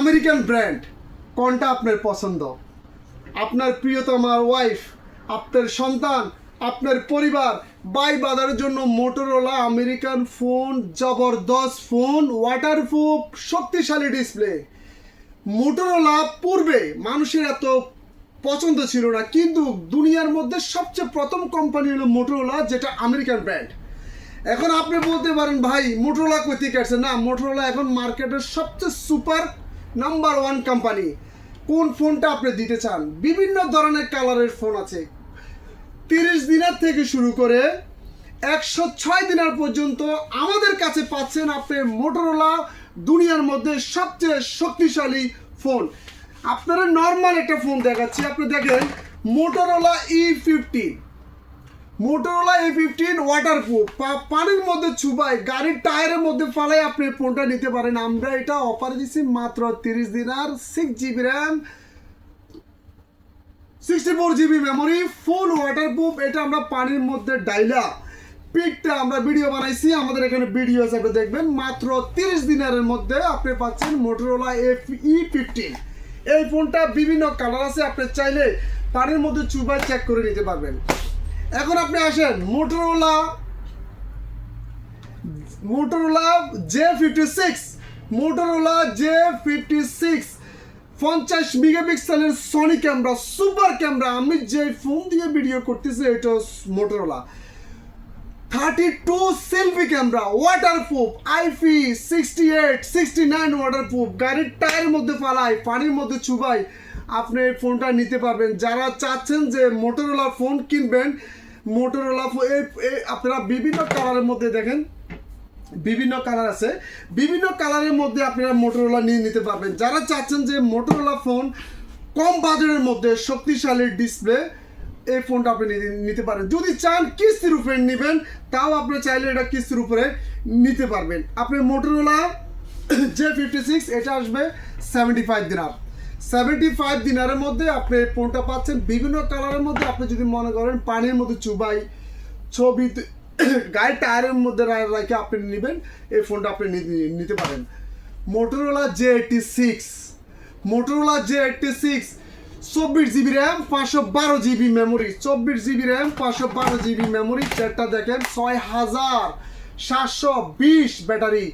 American brand কোনটা আপনার পছন্দ? আপনার প্রিয়তমা ওয়াইফ আপনার সন্তান, আপনার পরিবার, বাই বাজারের জন্য মোটরোলা আমেরিকান ফোন জবরদস্ত ফোন ওয়াটারপ্রুফ শক্তিশালী ডিসপ্লে মোটরোলা পূর্বে মানুষের এত পছন্দ ছিল না, কিন্তু দুনিয়ার মধ্যে সবচেয়ে প্রথম কোম্পানি হলো মোটরোলা যেটা আমেরিকান ব্র্যান্ড এখন আপনি বলতে পারেন, ভাই মোটরোলা কই থেকে না মোটরোলা এখন মার্কেটের সবচেয়ে সুপার নাম্বার ওয়ান কোম্পানি। কোন ফোনটা আপনি দিতে চান? বিভিন্ন ধরনের কালারের ফোন আছে। তিরিশ দিনের থেকে শুরু করে একশো ছয় দিনের পর্যন্ত আমাদের কাছে পাচ্ছেন আপনি মোটরোলা দুনিয়ার মধ্যে সবচেয়ে শক্তিশালী ফোন। আপনারা নর্মাল একটা ফোন দেখাচ্ছি। আপনি দেখেন Motorola E fifteen Motorola E fifteen water waterproof পানির মধ্যে চুবাই, গাড়ির টায়ারের মধ্যে ফালাই আপনি ফোনটা নিতে পারেন। আমরা এটা অফার দিচ্ছি মাত্র তিরিশ দিন আর six GB RAM sixty four GB memory full waterproof এটা আমরা পানির মধ্যে ডাইলা। পিকটা আমরা ভিডিও বানাইছি, আমাদের এখানে ভিডিও হিসাবে দেখবেন। মাত্র তিরিশ দিনের মধ্যে আপনি পাচ্ছেন মোটরোলা এফ ই ফিফটিন এই ফোনটা বিভিন্ন কালার আছে, আপনি চাইলে পানির মধ্যে চুবাই চেক করে নিতে পারবেন। এখন আপনি আসেন Motorola Motorola J fifty six Motorola J fifty six পঞ্চাশ মেগাপিক্সেলের সনি ক্যামেরা সুপার ক্যামেরা আমি যে ফোন দিয়ে ভিডিও করতেছি, এটা Motorola thirty two selfie camera waterproof IP sixty eight sixty nine waterproof গাড়ির টায়ারের মধ্যে ফালাই, পানির মধ্যে চুবাই। আপনি এই ফোনটা নিতে পারবেন। যারা চাচ্ছেন যে মোটোরোলা ফোন কিনবেন মোটরোলা আপনারা বিভিন্ন কালারের মধ্যে দেখেন। বিভিন্ন কালার আছে। বিভিন্ন কালারের মধ্যে আপনারা মোটোরোলা নিয়ে নিতে পারবেন। যারা চাচ্ছেন যে মোটোরোলা ফোন কম বাজারের মধ্যে শক্তিশালী ডিসপ্লে এই ফোনটা আপনি নিতে- নিতে পারেন। যদি চান কিস্তির উপরে নেবেন, তাও আপনি চাইলে এটা কিস্তির উপরে নিতে পারবেন। আপনি মোটোরোলা জে ফিফটি সিক্স এটা আসবে seventy five dinar seventy five দিনারের মধ্যে আপনি এই ফোনটা পাচ্ছেন। বিভিন্ন কালারের মধ্যে আপনি যদি মনে করেন পানির মধ্যে চুবাই, ছবি, গায়ে টায়ারের মধ্যে রেখে আপনি নেবেন, এই ফোনটা আপনি নিতে পারেন। Motorola J eighty six Motorola J eighty six চব্বিশ জিবি র্যাম পাঁচশো বারো জিবি মেমোরি চব্বিশ জিবি র্যাম পাঁচশো বারো জিবি মেমোরি চারটা দেখেন, ছয় হাজার সাতশো বিশ ব্যাটারি।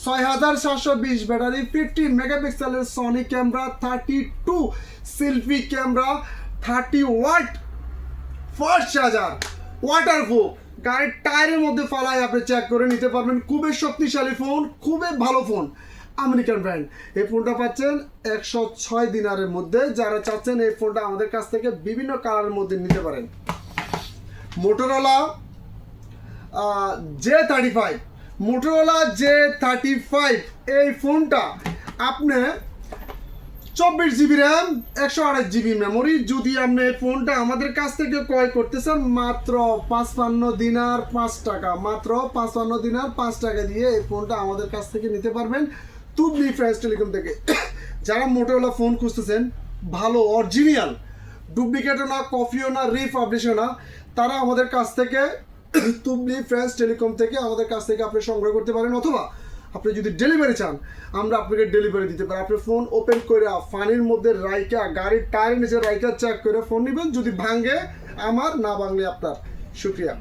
ছয় হাজার সাতশো বিশ ব্যাটারি ফিফটিন মেগাপিক্সেলের Sony camera thirty two selfie camera thirty watt fast charger waterproof গাড়ির টায়ারের মধ্যে ফালাই আপনি চেক করে নিতে পারবেন। খুবই শক্তিশালী ফোন খুবই ভালো ফোন আমেরিকান ব্র্যান্ড এই ফোনটা পাচ্ছেন একশো ছয় দিনারের মধ্যে। যারা চাচ্ছেন এই ফোনটা আমাদের কাছ থেকে বিভিন্ন কালারের মধ্যে নিতে পারেন। Motorola J thirty five Motorola J thirty five এই ফোনটা আপনি চব্বিশ জিবি র্যাম একশো আঠাশ জিবি মেমোরি যদি আপনি এই ফোনটা আমাদের কাছ থেকে ক্রয় করতে চান, মাত্র পাঁচপান্ন দিনার পাঁচ টাকা, মাত্র পাঁচপান্ন দিনার পাঁচ টাকা দিয়ে এই ফোনটা আমাদের কাছ থেকে নিতে পারবেন তুবলি ফ্রেন্স টেলিকম থেকে। যারা মোটোওয়ালা ফোন খুঁজতেছেন, ভালো অরিজিনাল ডুপ্লিকেটও না কপিও না রিপাবলিশও না, তারা আমাদের কাছ থেকে তুবলি ফ্রেন্স টেলিকম থেকে আমাদের কাছ থেকে আপনি সংগ্রহ করতে পারেন, অথবা আপনি যদি ডেলিভারি চান, আমরা আপনাকে ডেলিভারি দিতে পারি। আপনি ফোন ওপেন করে ফানির মধ্যে রাইকা, গাড়ির টায়ার নিচে রাইকা চেক করে ফোন নেবেন, যদি ভাঙে, আমার না ভাঙলে আপনার। শুক্রিয়া।